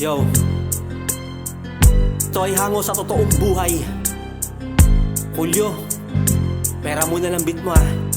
Yo. Ito ay hango sa totoong buhay. Julio Pera muna ng bit mo ah